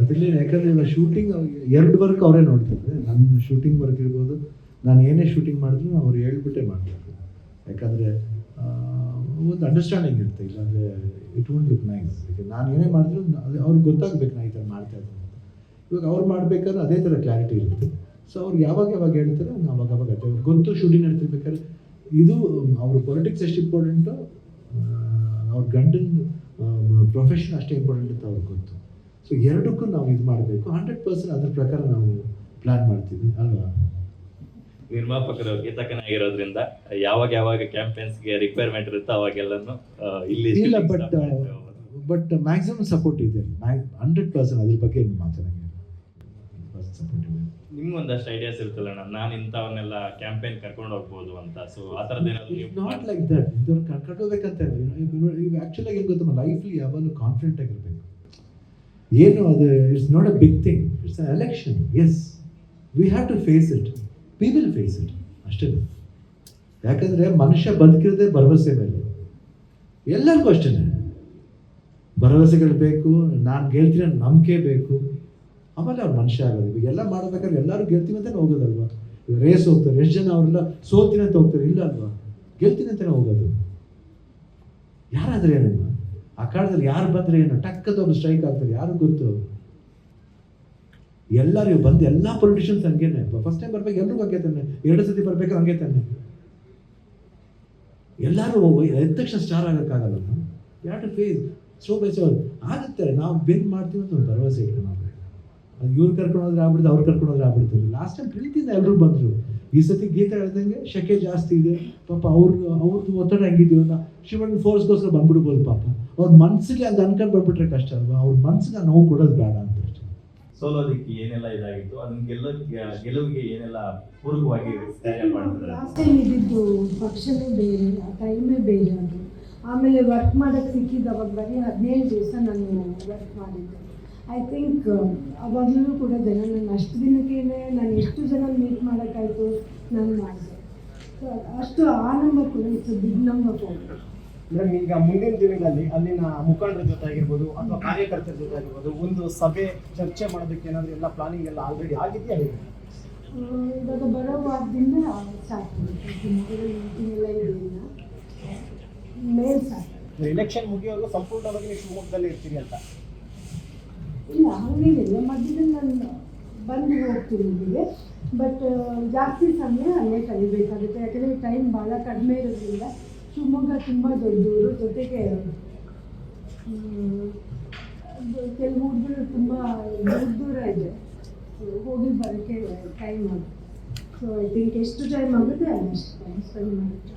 ಅದರಲ್ಲಿ ಯಾಕಂದರೆ ಇವಾಗ ಶೂಟಿಂಗ್ ಎರಡು ವರ್ಕ್ ಅವರೇ ನೋಡ್ತಾರೆ ನನ್ನ ಶೂಟಿಂಗ್ ವರ್ಕ್ ಇರ್ಬೋದು, ನಾನು ಏನೇ ಶೂಟಿಂಗ್ ಮಾಡಿದ್ರು ಅವ್ರು ಹೇಳ್ಬಿಟ್ಟೆ ಮಾಡ್ತಾರೆ. ಯಾಕಂದರೆ ಒಂದು ಅಂಡರ್ಸ್ಟ್ಯಾಂಡಿಂಗ್ ಇರುತ್ತೆ, ಇಲ್ಲಾಂದರೆ ಇಟ್ ವೋಂಟ್ ಲುಕ್ ನೈಸ್ ನಾನು ಏನೇ ಮಾಡಿದ್ರು ಅದು ಅವ್ರಿಗೆ ಗೊತ್ತಾಗಬೇಕು ನಾನು ಈ ಥರ ಮಾಡ್ತಾ ಇದ್ದೀನಿ ಇವಾಗ ಅವ್ರು ಮಾಡಬೇಕಾದ್ರೆ ಅದೇ ಥರ ಕ್ಲಾರಿಟಿ ಇರುತ್ತೆ. ಸೊ ಅವ್ರು ಯಾವಾಗ ಯಾವಾಗ ಹೇಳ್ತಾರೆ, ನಾನು ಅವಾಗ ಅವಾಗ ಅವ್ರಿಗೆ ಗೊತ್ತು ಶೂಟಿಂಗ್ ನಡ್ತಿರ್ಬೇಕಾದ್ರೆ. ಇದು ಅವ್ರ ಪೊಲಿಟಿಕ್ಸ್ ಎಷ್ಟು ಇಂಪಾರ್ಟೆಂಟು ಅವ್ರ ಗಂಡನ ಪ್ರೊಫೆಷನ್ ಅಷ್ಟೇ ಇಂಪಾರ್ಟೆಂಟ್ ಅಂತ ಅವ್ರಿಗೆ ಗೊತ್ತು. ಸೊ ಎರಡಕ್ಕೂ ನಾವು ಇದು ಮಾಡಬೇಕು. ಹಂಡ್ರೆಡ್ ಪರ್ಸೆಂಟ್ ಅದ್ರ ಪ್ರಕಾರ ನಾವು ಪ್ಲ್ಯಾನ್ ಮಾಡ್ತೀವಿ ಅಲ್ವಾ? ನಿರ್ಮಾಪಕರು ಗೀತಕನಾಗಿರೋದ್ರಿಂದ ಯಾವಾಗ ಯಾವಾಗ ಕ್ಯಾಂಪೇನ್ಸ್ಗೆ ರಿಕ್ವೈರ್ಮೆಂಟ್ ಇರುತ್ತೋ ಅವಾಗೆಲ್ಲನು ಇಲ್ಲಿ ಇಲ್ಲ ಬಟ್ ಬಟ್ ಮ್ಯಾಕ್ಸಿಮಮ್ ಸಪೋರ್ಟ್ ಇದೆ. ಹಂಡ್ರೆಡ್ ಪರ್ಸೆಂಟ್ ಅದ್ರ ಬಗ್ಗೆ ಏನು ಮಾತಾಡಂಗಿಲ್ಲ ಸಪೋರ್ಟ್ ಇದೆ. ನಿಮ್ಗೊಂದಷ್ಟು ಐಡಿಯಾಸ್ ಇರುತ್ತಲ್ಲ ನಾನು ಇಂಥವನ್ನೆಲ್ಲ ಕ್ಯಾಂಪೇನ್ ಕರ್ಕೊಂಡು ಹೋಗ್ಬೋದು ಅಂತ. ಸೊ ಆ ಥರದ್ದು ಏನಾದ್ರು ನಾಟ್ ಲೈಕ್ ದಟ್ ಇದ್ರ ಕರ್ಕೊಂಡು ಹೋಗ್ಬೇಕಂತ ಆ್ಯಕ್ಚುಲಾಗಿ ಏನು ಗೊತ್ತಮ್ಮ? ಲೈಫ್ಲಿ ಯಾವಾಗಲೂ ಕಾನ್ಫಿಡೆಂಟ್ ಆಗಿರ್ಬೇಕು. ಏನು ಅದು it's not a big thing it's a election as we have to face it we will face it ಅಷ್ಟೇ. ಯಾಕಂದರೆ ಮನುಷ್ಯ ಬದುಕಿರೋದೇ ಭರವಸೆ ಮೇಲೆ. ಎಲ್ಲರಿಗೂ ಅಷ್ಟೇ ಭರವಸೆಗಳು ಬೇಕು, ನಾನು ಗೆಲ್ತೀನಿ ನಂಬಿಕೆ ಬೇಕು. ಆಮೇಲೆ ಅವ್ರು ಮನುಷ್ಯ ಆಗೋದು. ಎಲ್ಲ ಮಾಡಬೇಕಾದ್ರೆ ಎಲ್ಲರೂ ಗೆಲ್ತೀವಿ ಅಂತಾನೆ ಹೋಗೋದಲ್ವಾ? ರೇಸ್ ಹೋಗ್ತಾರೆ, ಎಷ್ಟು ಜನ ಅವರೆಲ್ಲ ಸೋತೀನಿ ಹೋಗ್ತಾರೆ, ಇಲ್ಲ ಅಲ್ವಾ? ಗೆಲ್ತೀನಿ ಅಂತಲೇ ಹೋಗೋದು. ಯಾರಾದರೂ ಏನಮ್ಮ ಆ ಕಾಲದಲ್ಲಿ ಯಾರು ಬಂದರೆ ಏನು? ಟಕ್ಕದ ಒಂದು ಸ್ಟ್ರೈಕ್ ಆಗ್ತಾರೆ ಯಾರು ಗೊತ್ತು? ಎಲ್ಲರೂ ಬಂದು ಎಲ್ಲ ಪೊಲಿಟಿಷಿಯನ್ಸ್ ಹಂಗೇನೆ. ಫಸ್ಟ್ ಟೈಮ್ ಬರ್ಬೇಕು, ಎಲ್ರಿಗೂ ಹಂಗೆ ತಾನೆ. ಎರಡು ಸತಿ ಬರ್ಬೇಕು, ಹಂಗೆ ತಾನೆ. ಎಲ್ಲರೂ ಎದ್ದ ತಕ್ಷಣ ಸ್ಟಾರ್ ಆಗೋಕ್ಕಾಗಲ್ಲ. ಯಾರು ಫೇಸ್ ಸೋ ಬೈ ಸೋ ಆಗುತ್ತೆ, ನಾವು ಬೆನ್ ಮಾಡ್ತೀವಿ ಅಂತ ಒಂದು ಭರವಸೆ ಇಟ್ಕೊಂಡು ಅದು ಇವ್ರು ಕರ್ಕೊಂಡು ಹೋದ್ರೆ ಆಗ್ಬಿಡ್ತು ಅವ್ರು ಕರ್ಕೊಂಡು ಹೋದ್ರೆ ಆಗ್ಬಿಡ್ತದೆ. ಲಾಸ್ಟ್ ಟೈಮ್ ಪ್ರೀತಿಯಿಂದ ಎಲ್ಲರೂ ಬಂದರು. ಈ ಸತಿ ಗೀತೆ ಹೇಳ್ದಂಗೆ ಶೆಕೆ ಜಾಸ್ತಿ ಇದೆ. ಪಾಪ ಅವ್ರದ್ದು ಅವ್ರದ್ದು ಒತ್ತಡ ಹೆಂಗಿದೆಯೋ ಅಂತ ಶಿವಣ್ಣ ಫೋರ್ಸ್ಗೋಸ್ಕರ ಬಂದ್ಬಿಡ್ಬೋದು ಪಾಪ. ಅವ್ರ ಮನಸ್ಸಿಗೆ ಅದು ಅನ್ಕೊಂಡು ಬಂದ್ಬಿಟ್ರೆ ಕಷ್ಟ ಅಲ್ವಾ? ಅವ್ರ ಮನಸ್ಸಿಗೆ ನೋವು ಕೊಡೋದು ಬೇಡ ಅಂತ ಅಷ್ಟೇ. ಸೋಲೋದಕ್ಕೆ ಏನೆಲ್ಲ ಇದಾಗಿತ್ತು? ಅದನ್ನ ಗೆಲ್ಲೋ ಗೆಲುವಿಗೆ ಏನೆಲ್ಲ ಪೂರಕವಾಗಿ ಲಾಸ್ಟ್ ಟೈಮ್ ಇದ್ದಿದ್ದು ಪಕ್ಷನೇ ಬೇರೆ ಆ ಟೈಮೇ ಬೇರೆ ಅದು. ಆಮೇಲೆ ವರ್ಕ್ ಮಾಡೋಕ್ಕೆ ಸಿಕ್ಕಿದ್ದು ಅವಾಗ ಬರೀ ಹದಿನೈದು ದಿವಸ ನಾನು ವರ್ಕ್ ಮಾಡಿದ್ದೆ. ಐ ಥಿಂಕ್ ಅವಾಗಲೂ ಕೂಡ ಜನ ನನ್ನ ಅಷ್ಟು ದಿನಕ್ಕೆ ನಾನು ಎಷ್ಟು ಜನ ಮೀಟ್ ಮಾಡೋಕ್ಕಾಯ್ತು ನಾನು ಮಾಡಿದೆ. ಸೊ ಅಷ್ಟು ಆ ನಂಬರ್ ಕೂಡ it's big number phone madam ಈಗ ಮುಂದಿನ ದಿನಗಳಲ್ಲಿ ಅಲ್ಲಿನ ಮುಖಂಡರ ಜೊತೆ ಆಗಿರ್ಬೋದು ಅಥವಾ ಕಾರ್ಯಕರ್ತರ ಜೊತೆ ಆಗಿರ್ಬೋದು ಒಂದು ಸಭೆ ಚರ್ಚೆ ಮಾಡೋದಕ್ಕೆ ಏನಾದ್ರು ಎಲ್ಲ ಪ್ಲಾನಿಂಗ್ ಎಲ್ಲ ಆಲ್ರೆಡಿ ಆಗಿದೆಯಾ ಹೇಳಿ? ಇವಾಗ ಬರೋ ವಾರದಿಂದ ಸ್ಟಾರ್ಟ್ ಆಗುತ್ತೆ ಮೀಟಿಂಗ್ ಎಲ್ಲ ಇದೆ ಮೇಲ್ ಸ್ಟಾರ್ಟ್ ಎಲೆಕ್ಷನ್ ಮುಗಿಯೋವರೆಗೂ ಸಂಪೂರ್ಣವಾಗಿ ನೀವು ಶಿವಮೊಗ್ಗದಲ್ಲಿ ಇರ್ತೀರಿ ಅಂತ. ಇಲ್ಲ, ಹಂಗೇನಿಲ್ಲ. ಮಧ್ಯದಲ್ಲಿ ನಾನು ಬಂದು ಹೋಗ್ತೀನಿ ಇಲ್ಲಿಗೆ. ಬಟ್ ಜಾಸ್ತಿ ಸಮಯ ಅಲ್ಲೇ ಕಲಿಬೇಕಾಗುತ್ತೆ. ಯಾಕಂದರೆ ಟೈಮ್ ಭಾಳ ಕಡಿಮೆ ಇರೋದ್ರಿಂದ ಶಿವಮೊಗ್ಗ ತುಂಬ ದೊಡ್ಡವರು ಜೊತೆಗೆ ಕೆಲವು ಹುಡುಗರು ತುಂಬ ದೂರ ದೂರ ಇದೆ. ಹೋಗಿ ಬರೋಕ್ಕೆ ಟೈಮ್ ಆಗುತ್ತೆ. ಸೊ ಐ ಥಿಂಕ್ ಎಷ್ಟು ಟೈಮ್ ಆಗುತ್ತೆ? ಅಷ್ಟು ಟೈಮ್ ಸ್ಪೆಂಡ್ ಮಾಡುತ್ತೆ